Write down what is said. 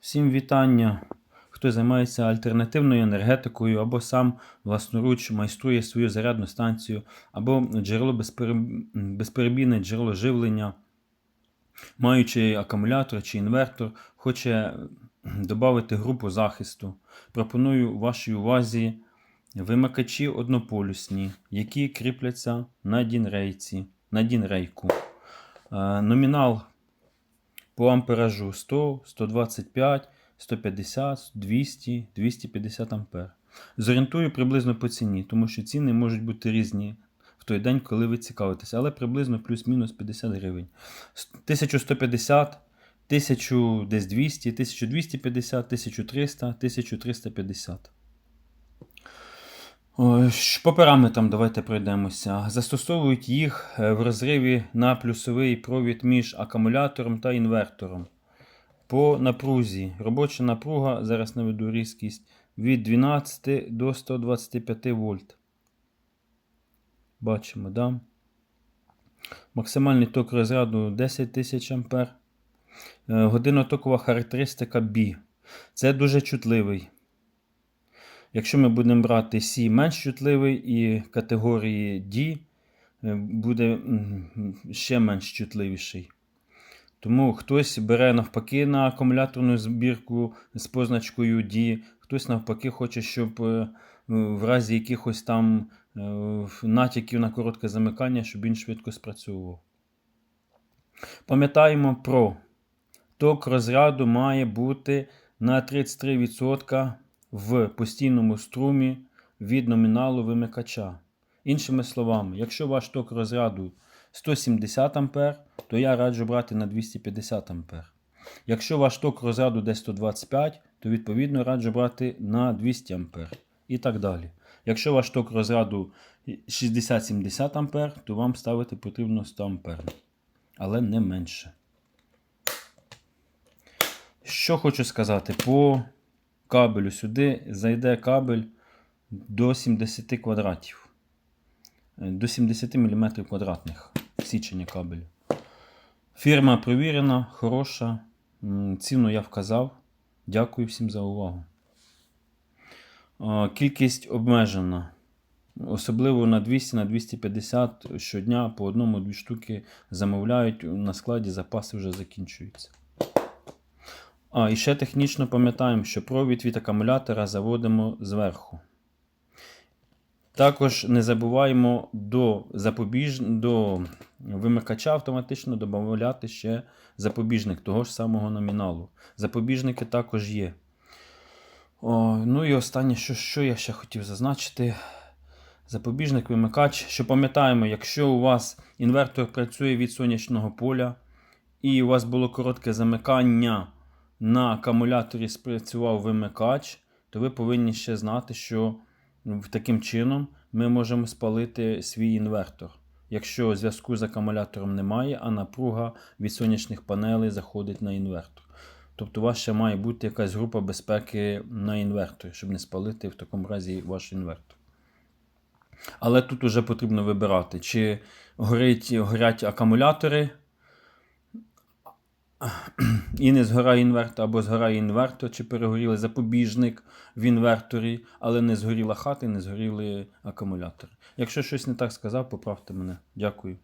Всім вітання. Хто займається альтернативною енергетикою або сам власноруч майструє свою зарядну станцію, або джерело безперебійне джерело живлення, маючи акумулятор чи інвертор, хоче додати групу захисту. Пропоную вашій увазі вимикачі однополюсні, які кріпляться на дінрейці, на дінрейку. Е, Номінал по амперажу 100, 125, 150, 200, 250 ампер. Зорієнтую приблизно по ціні, тому що ціни можуть бути різні в той день, коли ви цікавитеся, але приблизно плюс-мінус 50 гривень. 1150, 1000 десь 200, 1250, 1300, 1350. По параметрам давайте пройдемося. Застосовують їх е, в розриві на плюсовий провід між акумулятором та інвертором. По напрузі. Робоча напруга, зараз наведу різкість, від 12 до 125 вольт. Бачимо, да? Максимальний ток розряду 10 тисяч ампер. Е, Годинно-токова характеристика B. Це дуже чутливий. Якщо ми будемо брати C менш чутливий і категорії D е, буде ще менш чутливіший. Тому хтось бере навпаки на акумуляторну збірку з позначкою D, хтось навпаки хоче, щоб е, в разі якихось там е, натяків на коротке замикання, щоб він швидко спрацьовував. Пам'ятаємо про ток розряду має бути на 33% в постійному струмі від номіналу вимикача. Іншими словами, якщо ваш ток розряду 170 А, то я раджу брати на 250 А. Якщо ваш ток розряду десь 125, то відповідно раджу брати на 200 А. І так далі. Якщо ваш ток розряду 60-70 А, то вам ставити потрібно 100 А. Але не менше. Що хочу сказати, по кабелю сюди зайде кабель до 70 квадратів. Е, До 70 мм квадратних січення кабелю. Фірма провірена, хороша. Ціну я вказав. Дякую всім за увагу. Е, Кількість обмежена. Особливо на 200 на 250 щодня по одному-дві штуки замовляють. На складі запаси вже закінчуються. А, і ще технічно пам'ятаємо, що провід від акумулятора заводимо зверху. Також не забуваємо до, запобіж... до вимикача автоматично додати ще запобіжник того ж самого номіналу. Запобіжники також є. О, ну і останнє, що, що я ще хотів зазначити. Запобіжник, вимикач. Що пам'ятаємо, якщо у вас інвертор працює від сонячного поля, і у вас було коротке замикання на акумуляторі спрацював вимикач, то ви повинні ще знати, що таким чином ми можемо спалити свій інвертор. Якщо зв'язку з акумулятором немає, а напруга від сонячних панелей заходить на інвертор. Тобто у вас ще має бути якась група безпеки на інверторі, щоб не спалити в такому разі ваш інвертор. Але тут вже потрібно вибирати, чи горить, горять акумулятори, і не згорає інвертор, або згорає інвертор, чи перегоріли запобіжник в інверторі, але не згоріла хата і не згоріли акумулятори. Якщо щось не так сказав, поправте мене. Дякую.